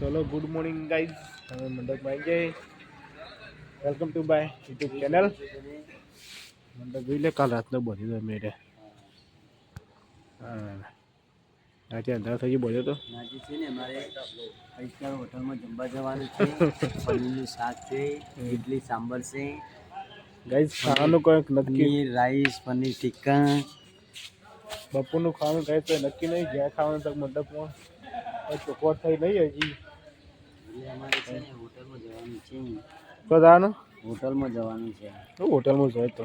ચલો good morning guys તમે મંડપમાં આવી જાય welcome to by YouTube channel મંડપ જોઈ લે કાલ રાતનો બોલ્યો તો મેરે હા આજે અંધાર થઈ ગયો બોલ્યો તો આજે છે ને અમારે પૈસા હોટલમાં જમવા જવાનું છે પનીરનું શાક છે ઇડલી સાંભર છે ગાઈઝ ખાવાનું કંઈક નક્કી પનીર રાઈસ પનીર ટિક્કા બપોરનું ખાવાનું કંઈ તો નક્કી નહીં જ્યાં ખાવાનું તો મંડપમાં ચોખવટ થઈ નહીં હજી એટલે અમારે છે ને હોટલમાં જવાનું છે હોટલમાં જવાનું છે. તો હોટલમાં જોઈએ તો.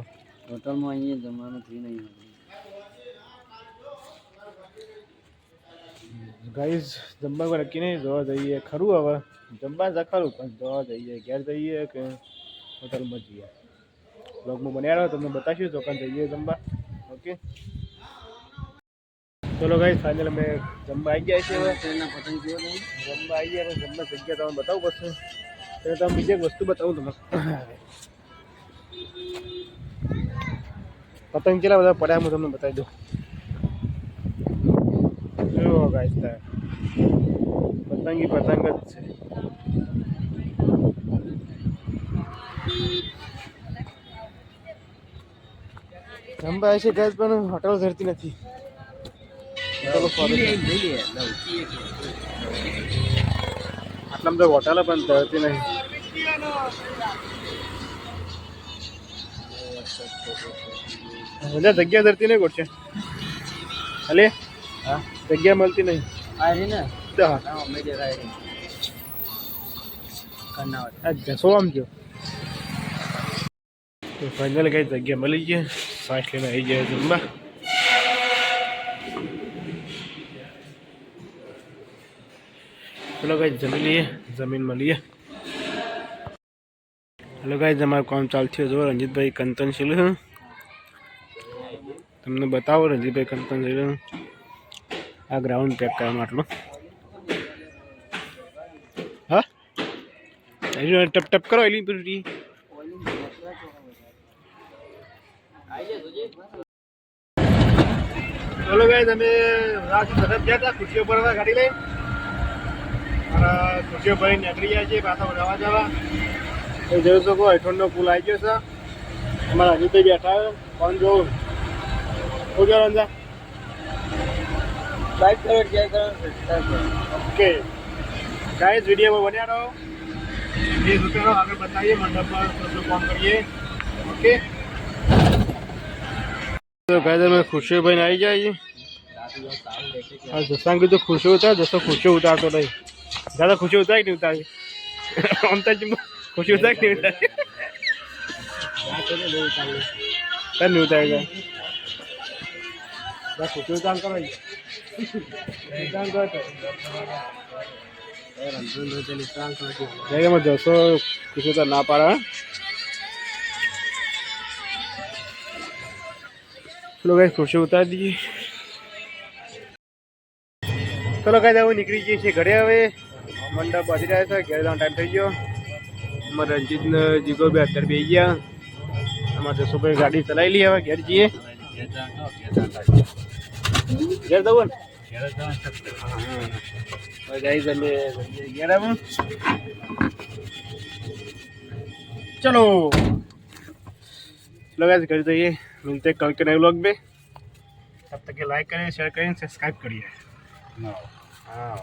હોટલમાં અહીંયા જમવાનું થયું નહીં ગાઈઝ જમવા નક્કી નહીં જોવા જઈએ. ખરું હવે? જમવા જ ખરું પણ જોવા જઈએ. ઘેર જઈએ કે હોટલમાં જઈએ? બ્લોગમાં બન્યા રહો તમને બતાવીશું તો જઈએ જમવા. ઓકે ચલો ગાઈઝ ફાઇનલ અમે જમવા આવી ગયા છીએ હવે ટ્રેનના પતંગ જોયો તમે જમવા આવી ગયા હવે જમવા જગ્યા તમને બતાવું પડશે એટલે તમે બીજી એક વસ્તુ બતાવું તમને પતંગ કેટલા બધા પડ્યા હું તમને બતાવી દઉં જુઓ ગાઈસ તાર પતંગી પતંગ જ છે જમવા આવે છે ગાઈસ પણ હોટલ ધરતી નથી હોટલો ફોલો છે. આટલામાં પણ ધરતી નહીં. બધા જગ્યા ધરતી નહીં ગોઠશે અલે? હા. જગ્યા મળતી નહીં. આ રે ને? દહ. ના અમે જે રાય જશો આમ જો. તો ફાઇનલ કઈ જગ્યા મળી ગઈ સાંસ લઈને આવી જાય જમવા. ચલો ગાઈ જમી લઈએ. જમીન મળીએ હેલો ગાઈ અમારું કામ ચાલુ થયું. જો રંજીતભાઈ કંતનશીલ છે. તમને બતાવો, રંજીતભાઈ કંતનશીલ આ ગ્રાઉન્ડ પેક કરવા માટલું. હા? ટપ ટપ કરો એલી પૂરી ચલો ગાઈ અમે રાત ગયા હતા? ખુશીઓ ભરવા ગાડી લઈ? અને ખુશીઓ ભરીને નીકળી જાય છે પાછા જવા જવા એ જોઈ શકો હેઠળનો પુલ આવી ગયો છે. અમારા અજીતભાઈ બેઠા છે કોણ જોવું? શું કરો અંદર લાઈક કરો. ઓકે ગાઈઝ વિડીયોમાં બન્યા રહો. આગળ બતાવીએ મંડપમાં થોડું ફોન કરીએ. ઓકે તો ગાઈઝ અમે ખુશીભાઈને આવી જાય જસાંગી તો ખુશી ઉતાર જસો ખુશી ઉતારતો નહીં. દાદા, ખુશી ઉતારી નહીં ઉતારી આમ તો જ ખુશી ઉતારી નહીં ઉતારી તને નહીં ઉતારી બસ ખુશી ઉતાર કરો જશો ખુશી ઉતાર ના પાડે? ચલો ખુશી ઉતારી દઈએ ચલો હવે નીકળી જઈએ છીએ ઘરે હવે. મંડપ બાંધી રહ્યા છે ઘરે જવાનો ટાઈમ થઈ ગયો અમારા રંજીત ને જીગો બે અત્યારે બે ગયા અમારે જસુભાઈ ગાડી ચલાવી લઈએ હવે ઘેર જઈએ ઘેર જવું ને હવે ગાઈસ અમે જઈએ ઘેર હવે चलो चलो गाइस घर जाइए मिलते हैं कल के नए व्लॉग में तब तक के लाइक करें शेयर करें सब्सक्राइब करिए हाँ